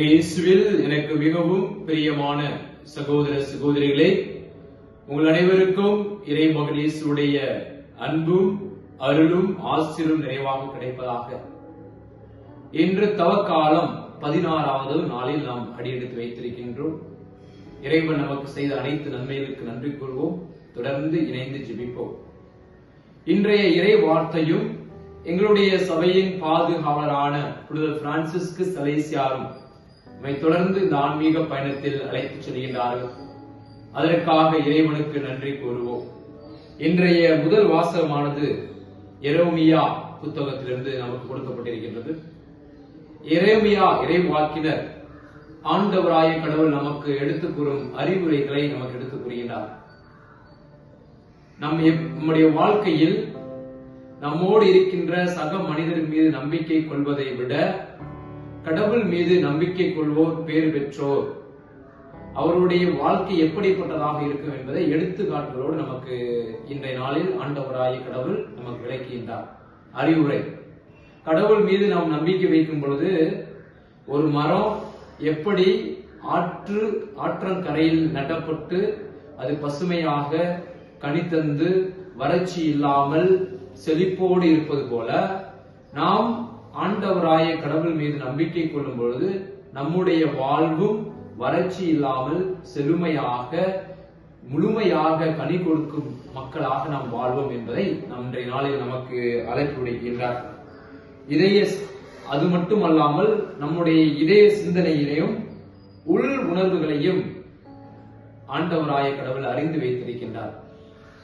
இயேசுவில் எனக்கு மிகவும் பிரியமான சகோதர சகோதரிகளே உங்கள் அனைவருக்கும் இறை மகன் இயேசுடைய அன்பும் அருளும் ஆசிரும் நிறைவாக கிடைப்பதாக. இன்று தவக்காலம் பதினாறாவது நாளில் நாம் அடியெடுத்து வைத்திருக்கின்றோம். இறைவன் நமக்கு செய்த அனைத்து நன்மைகளுக்கு நன்றி கூறுவோம். தொடர்ந்து இணைந்து ஜெபிப்போம். இன்றைய இறை வார்த்தையும் எங்களுடைய சபையின் பாதுகாவலரான புனித பிரான்சிஸ்கு சலேசியாரும் நம்மை தொடர்ந்து இந்த ஆன்மீக பயணத்தில் அழைத்துச் செல்கின்றார்கள். அதற்காக இறைவனுக்கு நன்றி கூறுவோம். இன்றைய முதல் வாசகமானது எரோமியா புத்தகத்திலிருந்து நமக்கு கொடுக்கப்பட்டிருக்கின்றது. எரேமியா இறைவாக்கினர் ஆண்டவராய கடவுள் நமக்கு எடுத்துக் கூறும் அறிவுரைகளை நமக்கு எடுத்துக் கூறுகிறார் நம் நம்முடைய வாழ்க்கையில் நம்மோடு இருக்கின்ற சக மனிதர் மீது நம்பிக்கை கொள்வதை விட கடவுள் மீது நம்பிக்கை கொள்வோர் பேர் பெற்றோர். அவருடைய வாழ்க்கை எப்படிப்பட்டதாக இருக்கும் என்பதை எடுத்துக்காட்டுகளோடு நமக்கு இன்றைய நாளில் ஆண்டவராய கடவுள் நமக்கு விளக்குகின்றார். அறிவுரை. கடவுள் மீது நாம் நம்பிக்கை வைக்கும் பொழுது ஒரு மரம் எப்படி ஆற்று ஆற்றங்கரையில் நடப்பட்டு அது பசுமையாக கனித்தந்து வறட்சி இல்லாமல் செழிப்போடு இருப்பது போல நாம் ஆண்டவராய கடவுள் மீது நம்பிக்கை கொள்ளும் பொழுது நம்முடைய வாழ்வும் வறட்சி இல்லாமல் செழுமையாக முழுமையாக கனி கொடுக்கும் மக்களாக நாம் வாழ்வோம் என்பதை நம் நாளில் நமக்கு அழைப்பு விடுகின்றார் இதய அது மட்டுமல்லாமல் நம்முடைய இதய சிந்தனையிலையும் உள் உணர்வுகளையும் ஆண்டவராய கடவுள் அறிந்து வைத்திருக்கின்றார்.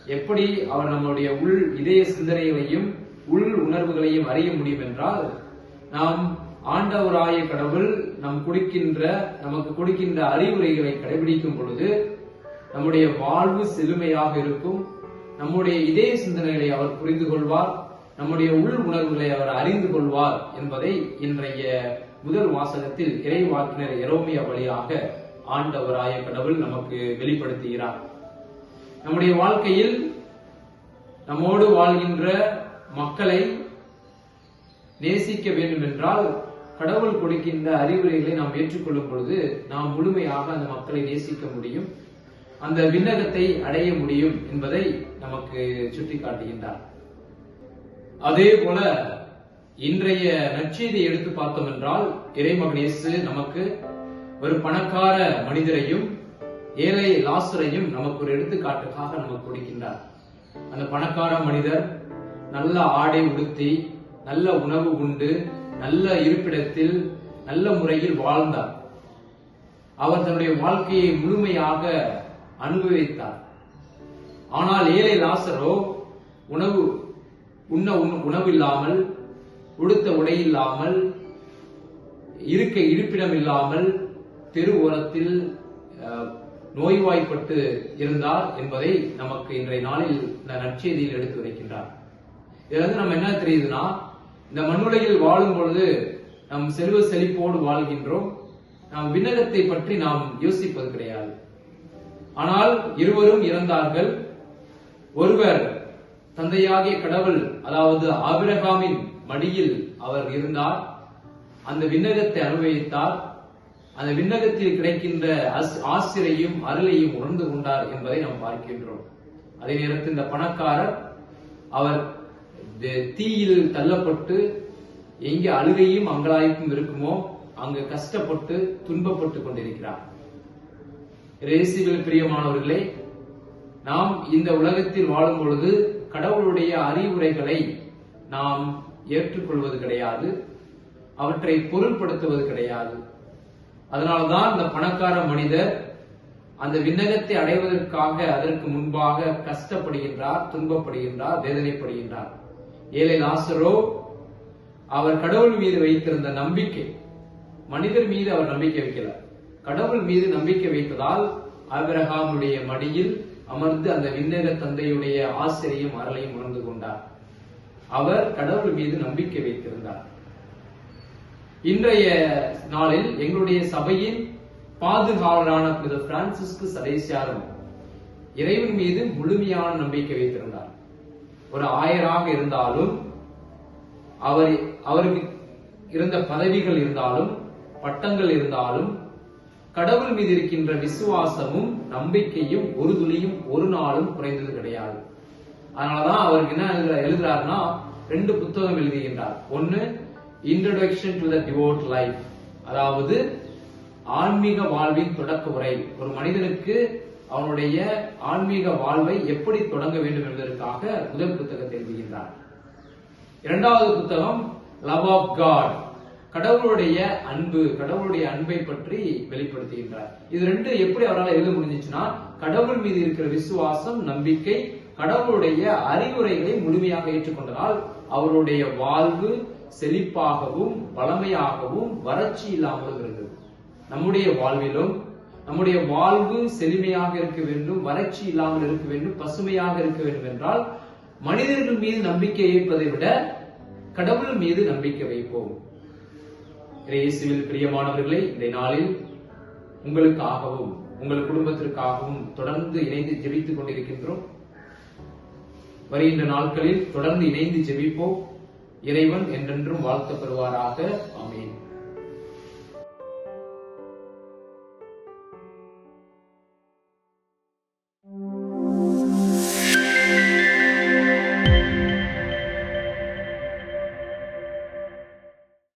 எப்படி அவர் நம்முடைய உள் இதய சிந்தனைகளையும் உள் உணர்வுகளையும் அறிய முடியும் என்றால் நாம் ஆண்டவராய கடவுள் நம் குடிக்கின்ற நமக்கு கொடுக்கின்ற அறிவுரைகளை கடைபிடிக்கும் பொழுது நம்முடைய வாழ்வு செழுமையாக இருக்கும். நம்முடைய இதய சிந்தனைகளை அவர் புரிந்து கொள்வார். நம்முடைய உள் உணர்வுகளை அவர் அறிந்து கொள்வார் என்பதை இன்றைய முதல் வாசகத்தில் இறைவாக்கினர் எரோமியா வழியாக ஆண்டவராய கடவுள் நமக்கு வெளிப்படுத்துகிறார். நம்முடைய வாழ்க்கையில் நம்மோடு வாழ்கின்ற மக்களை நேசிக்க வேண்டும் என்றால் கடவுள் கொடுக்கின்ற அறிவுரைகளை நாம் ஏற்றுக்கொள்ளும் பொழுது நாம் முழுமையாக அந்த மக்களை நேசிக்க முடியும். அந்த விண்ணகத்தை அடைய முடியும் என்பதை நமக்கு சுட்டிக்காட்டுகின்றார். அதே போல இன்றைய நற்செய்தியை எடுத்து பார்த்தோம் என்றால் இறைமகன் இயேசு நமக்கு ஒரு பணக்கார மனிதரையும் ஏழை லாசரையும் நமக்கு ஒரு எடுத்துக்காட்டுக்காக நமக்கு கொடுக்கின்றார். அந்த பணக்கார மனிதர் நல்ல ஆடை உடுத்தி நல்ல உணவு உண்டு நல்ல இருப்பிடத்தில் நல்ல முறையில் வாழ்ந்தார். அவர் தன்னுடைய வாழ்க்கையை முழுமையாக அனுபவித்தார். ஆனால் ஏழை லாசரோ உணவு உண்ண உணவு உணவில்லாமல் உடுத்த உடை இல்லாமல் இருக்க இருப்பிடம் இல்லாமல் தெரு ஓரத்தில் நோய்வாய்ப்பட்டு இருந்தார் என்பதை நமக்கு இன்றைய நாளில் நற்செய்தியில் எடுத்து வைக்கின்றார். இதுல இருந்து நம்ம என்ன தெரியுதுன்னா இந்த மண்ணுலகில் வாழும் பொழுது நம் செல்வ செழிப்போடு வாழ்கின்றோம். நாம் விண்ணகத்தை பற்றி நாம் யோசிப்பது கிடையாது. ஆனால் இருவரும் இறந்தார்கள். ஒருவர் தந்தையாகிய கடவுள் அதாவது ஆபிரகாமின் மடியில் அவர் இருந்தார். அந்த விண்ணகத்தை அனுபவித்தார். அந்த விண்ணகத்தில் கிடைக்கின்ற அஸ்- ஆசிரையும் அருளையும் உணர்ந்து கொண்டார் என்பதை நாம் பார்க்கின்றோம். அதே நேரத்தில் இந்த பணக்காரர் அவர் தீயில் தள்ளப்பட்டு எங்கே அழுகையும் அங்கலாய்ப்பும் இருக்குமோ அங்கு கஷ்டப்பட்டு துன்பப்பட்டு கொண்டிருக்கிறார். இயேசுவில் பிரியமானவர்களே நாம் இந்த உலகத்தில் வாழும் பொழுது கடவுளுடைய அறிவுரைகளை நாம் ஏற்றுக்கொள்வது கிடையாது அவற்றை பொருள்படுத்துவது கிடையாது. அதனால்தான் இந்த பணக்கார மனிதர் அந்த விண்ணகத்தை அடைவதற்காக அதற்கு முன்பாக கஷ்டப்படுகின்றார் துன்பப்படுகின்றார் வேதனைப்படுகின்றார். ஏழை லாசரோ அவர் கடவுள் மீது வைத்திருந்த நம்பிக்கை மனிதர் மீது அவர் நம்பிக்கை வைக்கிறார். கடவுள் மீது நம்பிக்கை வைத்ததால் ஆபிரகாமுடைய மடியில் அமர்ந்து அந்த விண்ணக தந்தையுடைய ஆசிரியும் அருளையும் உணர்ந்து கொண்டார். அவர் கடவுள் மீது நம்பிக்கை வைத்திருந்தார். இன்றைய நாளில் எங்களுடைய சபையின் பாதுகாவலரான புனித பிரான்சிஸ்கு சதேசியாரும் இறைவன் மீது முழுமையான நம்பிக்கை வைத்திருந்தார். ஒரு ஆயராக இருந்தாலும் அவர் அவருக்கு இருந்த பதவிகள் இருந்தாலும் பட்டங்கள் இருந்தாலும் கடவுள் மீது இருக்கின்ற விசுவாசமும் நம்பிக்கையும் ஒரு துளியும் ஒரு நாளும் குறைந்தது கிடையாது. அதனாலதான் அவருக்கு என்ன எழுதுற- எழுதுறாருன்னா ரெண்டு புத்தகம் எழுதுகின்றார். ஒன்னு introduction to the devout life அதாவது ஆன்மீக வாழ்வின் தொடக்க உரை. ஒரு மனிதனுக்கு அவனுடைய ஆன்மீக வாழ்வை எப்படி தொடங்க வேண்டும் என்பதற்காக முதல் புத்தகத்தை எழுதுகின்றார். இரண்டாவது புத்தகம் லவ் ஆஃப் காட் கடவுளுடைய அன்பு கடவுளுடைய அன்பை பற்றி வெளிப்படுத்துகின்றார். இது ரெண்டு எப்படி அவரால் எழுத முடிஞ்சுச்சுன்னா கடவுள் மீது இருக்கிற விசுவாசம் நம்பிக்கை கடவுளுடைய அறிவுரைகளை முழுமையாக ஏற்றுக்கொண்டதால் அவருடைய வாழ்வு செழிப்பாகவும் வளமையாகவும் வறட்சி இல்லாமலும் இருந்தது. நம்முடைய வாழ்விலும் நம்முடைய வாழ்வு செழுமையாக இருக்க வேண்டும் வறட்சி இல்லாமல் இருக்க வேண்டும் பசுமையாக இருக்க வேண்டும் என்றால் மனிதர்கள் மீது நம்பிக்கை வைப்பதை விட கடவுள் மீது நம்பிக்கை வைப்போம். இயேசுவில் பிரியமானவர்களே இந்த நாளில் உங்களுக்காகவும் உங்கள் குடும்பத்திற்காகவும் தொடர்ந்து இணைந்து ஜெபித்துக் கொண்டிருக்கின்றோம். வருகின்ற நாட்களில் தொடர்ந்து இணைந்து ஜெபிப்போம். இறைவன் என்றென்றும் வாழ்த்த பெறுவாராக.